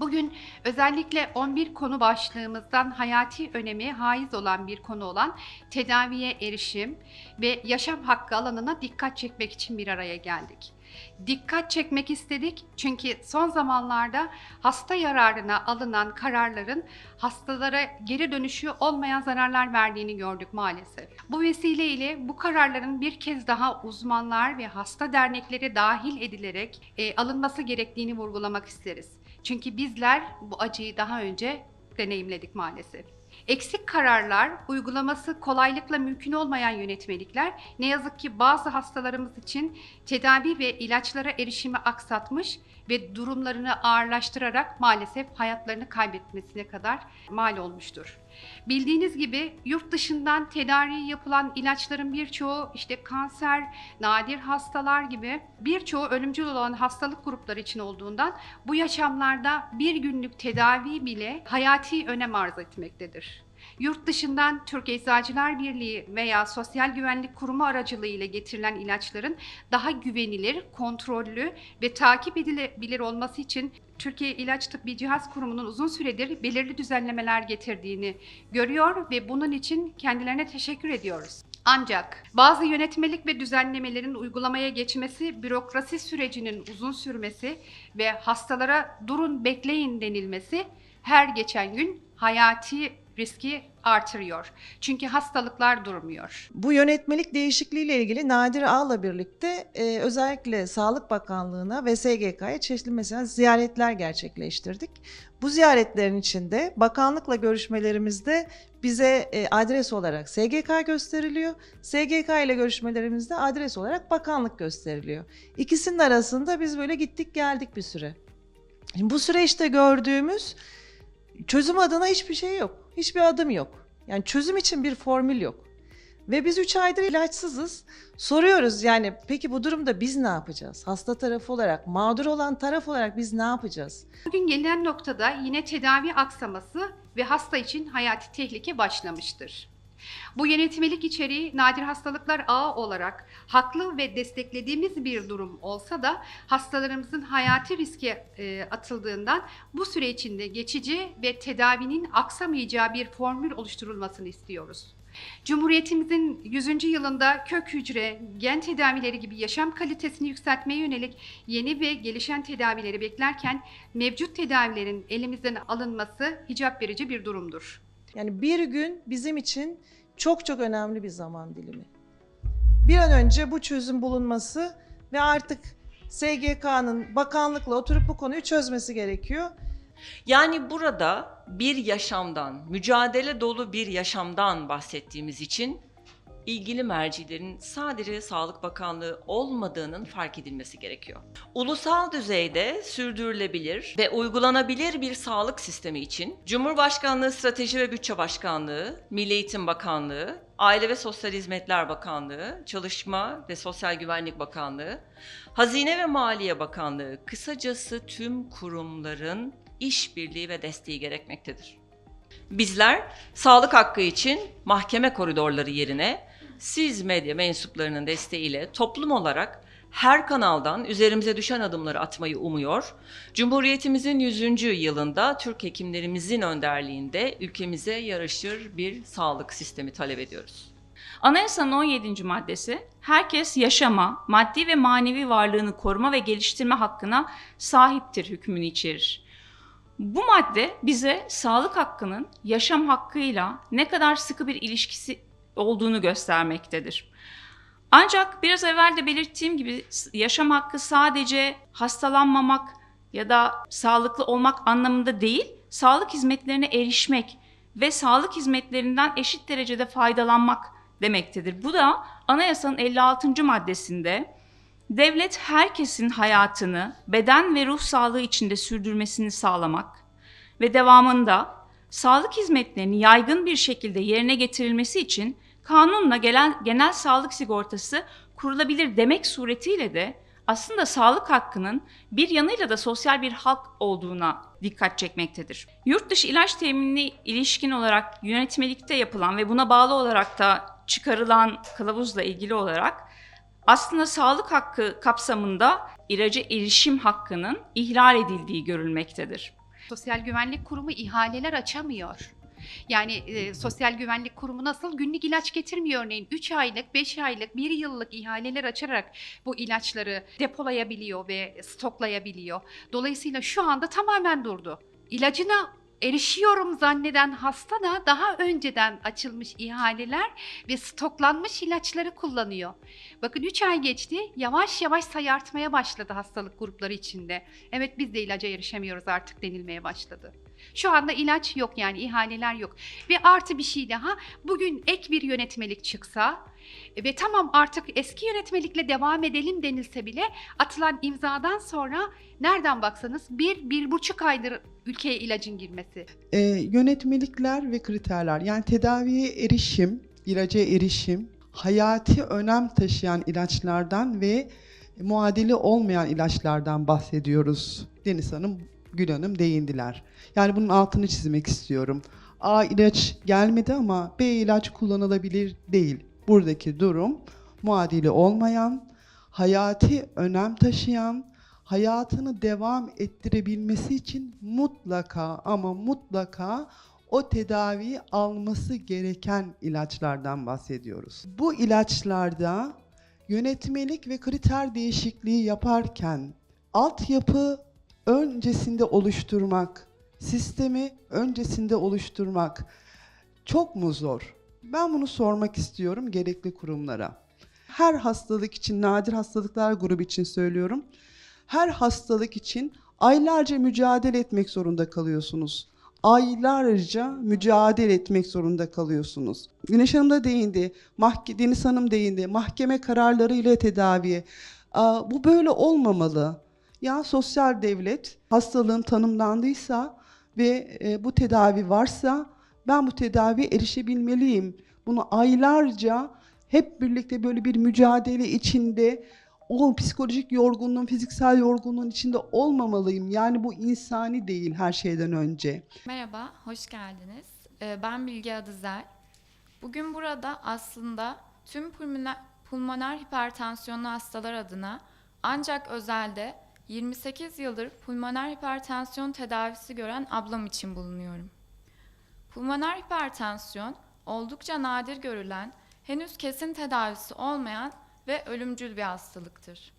Bugün özellikle 11 konu başlığımızdan hayati önemi haiz olan bir konu olan tedaviye erişim ve yaşam hakkı alanına dikkat çekmek için bir araya geldik. Dikkat çekmek istedik çünkü son zamanlarda hasta yararına alınan kararların hastalara geri dönüşü olmayan zararlar verdiğini gördük maalesef. Bu vesileyle bu kararların bir kez daha uzmanlar ve hasta dernekleri dahil edilerek e, alınması gerektiğini vurgulamak isteriz. Çünkü bizler bu acıyı daha önce deneyimledik maalesef. Eksik kararlar, uygulaması kolaylıkla mümkün olmayan yönetmelikler ne yazık ki bazı hastalarımız için tedavi ve ilaçlara erişimi aksatmış ve durumlarını ağırlaştırarak maalesef hayatlarını kaybetmesine kadar mal olmuştur. Bildiğiniz gibi yurt dışından tedavi yapılan ilaçların birçoğu işte kanser, nadir hastalar gibi birçoğu ölümcül olan hastalık grupları için olduğundan bu yaşamlarda bir günlük tedavi bile hayati önem arz etmektedir. Yurt dışından Türk Eczacılar Birliği veya Sosyal Güvenlik Kurumu aracılığıyla getirilen ilaçların daha güvenilir, kontrollü ve takip edilebilir olması için Türkiye İlaç Tıbbi Cihaz Kurumu'nun uzun süredir belirli düzenlemeler getirdiğini görüyor ve bunun için kendilerine teşekkür ediyoruz. Ancak bazı yönetmelik ve düzenlemelerin uygulamaya geçmesi, bürokrasi sürecinin uzun sürmesi ve hastalara durun bekleyin denilmesi her geçen gün hayati riski artırıyor. Çünkü hastalıklar durmuyor. Bu yönetmelik değişikliğiyle ilgili Nadir Ağ'la birlikte e, özellikle Sağlık Bakanlığı'na ve SGK'ya çeşitli mesela ziyaretler gerçekleştirdik. Bu ziyaretlerin içinde bakanlıkla görüşmelerimizde bize e, adres olarak SGK gösteriliyor. SGK ile görüşmelerimizde adres olarak bakanlık gösteriliyor. İkisinin arasında biz böyle gittik geldik bir süre. Şimdi bu süreçte gördüğümüz çözüm adına hiçbir şey yok. Hiçbir adım yok. Yani çözüm için bir formül yok. Ve biz 3 aydır ilaçsızız. Soruyoruz yani peki bu durumda biz ne yapacağız? Hasta tarafı olarak, mağdur olan taraf olarak biz ne yapacağız? Bugün gelinen noktada yine tedavi aksaması ve hasta için hayati tehlike başlamıştır. Bu yönetmelik içeriği nadir hastalıklar ağı olarak haklı ve desteklediğimiz bir durum olsa da hastalarımızın hayati riske e, atıldığından bu süre içinde geçici ve tedavinin aksamayacağı bir formül oluşturulmasını istiyoruz. Cumhuriyetimizin 100. yılında kök hücre, gen tedavileri gibi yaşam kalitesini yükseltmeye yönelik yeni ve gelişen tedavileri beklerken mevcut tedavilerin elimizden alınması hicap verici bir durumdur. Yani bir gün bizim için çok çok önemli bir zaman dilimi. Bir an önce bu çözüm bulunması ve artık SGK'nın bakanlıkla oturup bu konuyu çözmesi gerekiyor. Yani burada bir yaşamdan, mücadele dolu bir yaşamdan bahsettiğimiz için ilgili mercilerin sadece Sağlık Bakanlığı olmadığının fark edilmesi gerekiyor. Ulusal düzeyde sürdürülebilir ve uygulanabilir bir sağlık sistemi için Cumhurbaşkanlığı Strateji ve Bütçe Başkanlığı, Milli Eğitim Bakanlığı, Aile ve Sosyal Hizmetler Bakanlığı, Çalışma ve Sosyal Güvenlik Bakanlığı, Hazine ve Maliye Bakanlığı, kısacası tüm kurumların işbirliği ve desteği gerekmektedir. Bizler sağlık hakkı için mahkeme koridorları yerine siz medya mensuplarının desteğiyle toplum olarak her kanaldan üzerimize düşen adımları atmayı umuyor. Cumhuriyetimizin 100. yılında Türk hekimlerimizin önderliğinde ülkemize yaraşır bir sağlık sistemi talep ediyoruz. Anayasanın 17. maddesi herkes yaşama, maddi ve manevi varlığını koruma ve geliştirme hakkına sahiptir hükmünü içerir. Bu madde bize sağlık hakkının yaşam hakkıyla ne kadar sıkı bir ilişkisi olduğunu göstermektedir. Ancak biraz evvel de belirttiğim gibi yaşam hakkı sadece hastalanmamak ya da sağlıklı olmak anlamında değil, sağlık hizmetlerine erişmek ve sağlık hizmetlerinden eşit derecede faydalanmak demektedir. Bu da anayasanın 56. maddesinde devlet herkesin hayatını beden ve ruh sağlığı içinde sürdürmesini sağlamak ve devamında sağlık hizmetlerinin yaygın bir şekilde yerine getirilmesi için kanunla gelen genel sağlık sigortası kurulabilir demek suretiyle de aslında sağlık hakkının bir yanıyla da sosyal bir hak olduğuna dikkat çekmektedir. Yurt dışı ilaç teminine ilişkin olarak yönetmelikte yapılan ve buna bağlı olarak da çıkarılan kılavuzla ilgili olarak aslında sağlık hakkı kapsamında ilaca erişim hakkının ihlal edildiği görülmektedir. Sosyal Güvenlik Kurumu ihaleler açamıyor. Yani e, Sosyal Güvenlik Kurumu nasıl günlük ilaç getirmiyor örneğin 3 aylık, 5 aylık, 1 yıllık ihaleler açarak bu ilaçları depolayabiliyor ve stoklayabiliyor. Dolayısıyla şu anda tamamen durdu. İlacına erişiyorum zanneden hasta da daha önceden açılmış ihaleler ve stoklanmış ilaçları kullanıyor. Bakın 3 ay geçti, yavaş yavaş sayı artmaya başladı hastalık grupları içinde. Evet biz de ilaca erişemiyoruz artık denilmeye başladı. Şu anda ilaç yok yani ihaleler yok. Ve artı bir şey daha, bugün ek bir yönetmelik çıksa ve tamam artık eski yönetmelikle devam edelim denilse bile atılan imzadan sonra nereden baksanız bir, bir buçuk aydır ülkeye ilacın girmesi. e, yönetmelikler ve kriterler yani tedaviye erişim, ilaca erişim, hayati önem taşıyan ilaçlardan ve muadili olmayan ilaçlardan bahsediyoruz. Deniz Hanım, Gül Hanım değindiler. Yani bunun altını çizmek istiyorum. A ilaç gelmedi ama B ilaç kullanılabilir değil. Buradaki durum muadili olmayan, hayati önem taşıyan, hayatını devam ettirebilmesi için mutlaka ama mutlaka o tedaviyi alması gereken ilaçlardan bahsediyoruz. Bu ilaçlarda yönetmelik ve kriter değişikliği yaparken altyapı öncesinde oluşturmak, sistemi öncesinde oluşturmak çok mu zor? Ben bunu sormak istiyorum gerekli kurumlara. Her hastalık için, nadir hastalıklar grubu için söylüyorum her hastalık için aylarca mücadele etmek zorunda kalıyorsunuz. Aylarca mücadele etmek zorunda kalıyorsunuz. Güneş Hanım da değindi, mahke Deniz Hanım değindi, mahkeme kararları ile tedavi. Aa, bu böyle olmamalı. Ya sosyal devlet hastalığım tanımlandıysa ve e, bu tedavi varsa ben bu tedaviye erişebilmeliyim. Bunu aylarca hep birlikte böyle bir mücadele içinde o psikolojik yorgunluğun, fiziksel yorgunluğun içinde olmamalıyım. Yani bu insani değil her şeyden önce. Merhaba, hoş geldiniz. Ee, Ben Bilge Adızer. Bugün burada aslında tüm pulmoner, pulmoner hipertansiyonlu hastalar adına ancak özelde 28 yıldır pulmoner hipertansiyon tedavisi gören ablam için bulunuyorum. Pulmoner hipertansiyon oldukça nadir görülen, henüz kesin tedavisi olmayan ve ölümcül bir hastalıktır.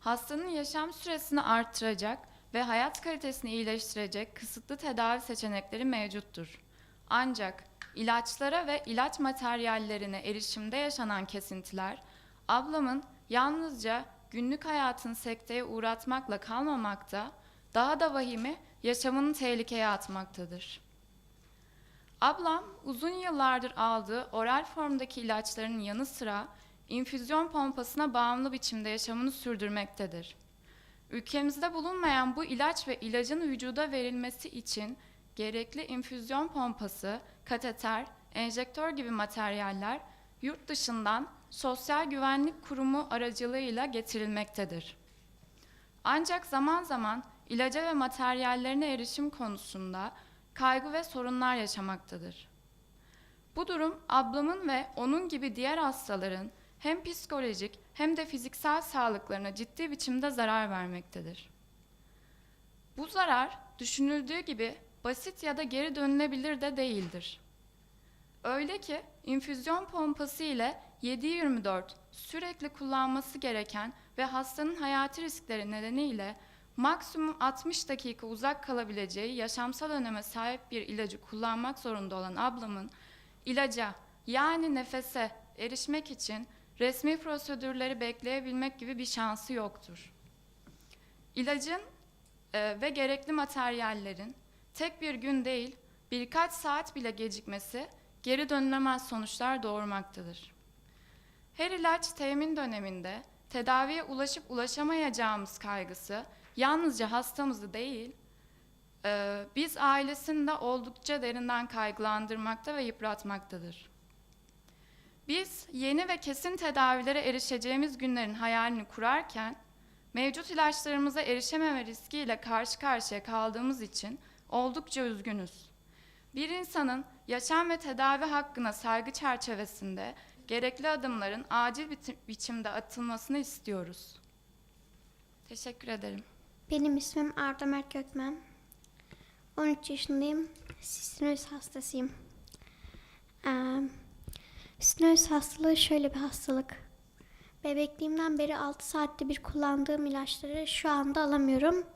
Hastanın yaşam süresini arttıracak ve hayat kalitesini iyileştirecek kısıtlı tedavi seçenekleri mevcuttur. Ancak ilaçlara ve ilaç materyallerine erişimde yaşanan kesintiler, ablamın yalnızca günlük hayatını sekteye uğratmakla kalmamakta, daha da vahimi yaşamını tehlikeye atmaktadır. Ablam uzun yıllardır aldığı oral formdaki ilaçların yanı sıra infüzyon pompasına bağımlı biçimde yaşamını sürdürmektedir. Ülkemizde bulunmayan bu ilaç ve ilacın vücuda verilmesi için gerekli infüzyon pompası, kateter, enjektör gibi materyaller yurt dışından Sosyal Güvenlik Kurumu aracılığıyla getirilmektedir. Ancak zaman zaman ilaca ve materyallerine erişim konusunda kaygı ve sorunlar yaşamaktadır. Bu durum ablamın ve onun gibi diğer hastaların hem psikolojik hem de fiziksel sağlıklarına ciddi biçimde zarar vermektedir. Bu zarar düşünüldüğü gibi basit ya da geri dönülebilir de değildir. Öyle ki infüzyon pompası ile 7-24 sürekli kullanması gereken ve hastanın hayati riskleri nedeniyle maksimum 60 dakika uzak kalabileceği yaşamsal öneme sahip bir ilacı kullanmak zorunda olan ablamın ilaca yani nefese erişmek için resmi prosedürleri bekleyebilmek gibi bir şansı yoktur. İlacın e, ve gerekli materyallerin tek bir gün değil birkaç saat bile gecikmesi geri dönülemez sonuçlar doğurmaktadır. Her ilaç temin döneminde tedaviye ulaşıp ulaşamayacağımız kaygısı yalnızca hastamızı değil, e, biz ailesini de oldukça derinden kaygılandırmakta ve yıpratmaktadır. Biz yeni ve kesin tedavilere erişeceğimiz günlerin hayalini kurarken, mevcut ilaçlarımıza erişememe riskiyle karşı karşıya kaldığımız için oldukça üzgünüz. Bir insanın yaşam ve tedavi hakkına saygı çerçevesinde gerekli adımların acil biçimde atılmasını istiyoruz. Teşekkür ederim. Benim ismim Arda Mert Gökmen. 13 yaşındayım. Sistinoz hastasıyım. Ee, sistinoz hastalığı şöyle bir hastalık. Bebekliğimden beri 6 saatte bir kullandığım ilaçları şu anda alamıyorum.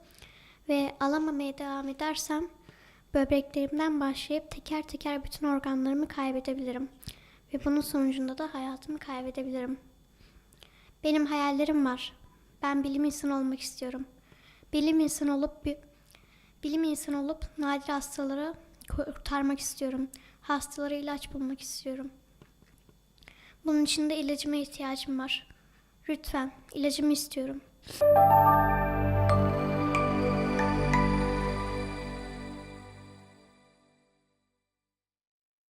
Ve alamamaya devam edersem böbreklerimden başlayıp teker teker bütün organlarımı kaybedebilirim. Ve bunun sonucunda da hayatımı kaybedebilirim. Benim hayallerim var. Ben bilim insanı olmak istiyorum. Bilim insanı olup bir bilim insanı olup nadir hastaları kurtarmak istiyorum. Hastalara ilaç bulmak istiyorum. Bunun için de ilacıma ihtiyacım var. Lütfen ilacımı istiyorum.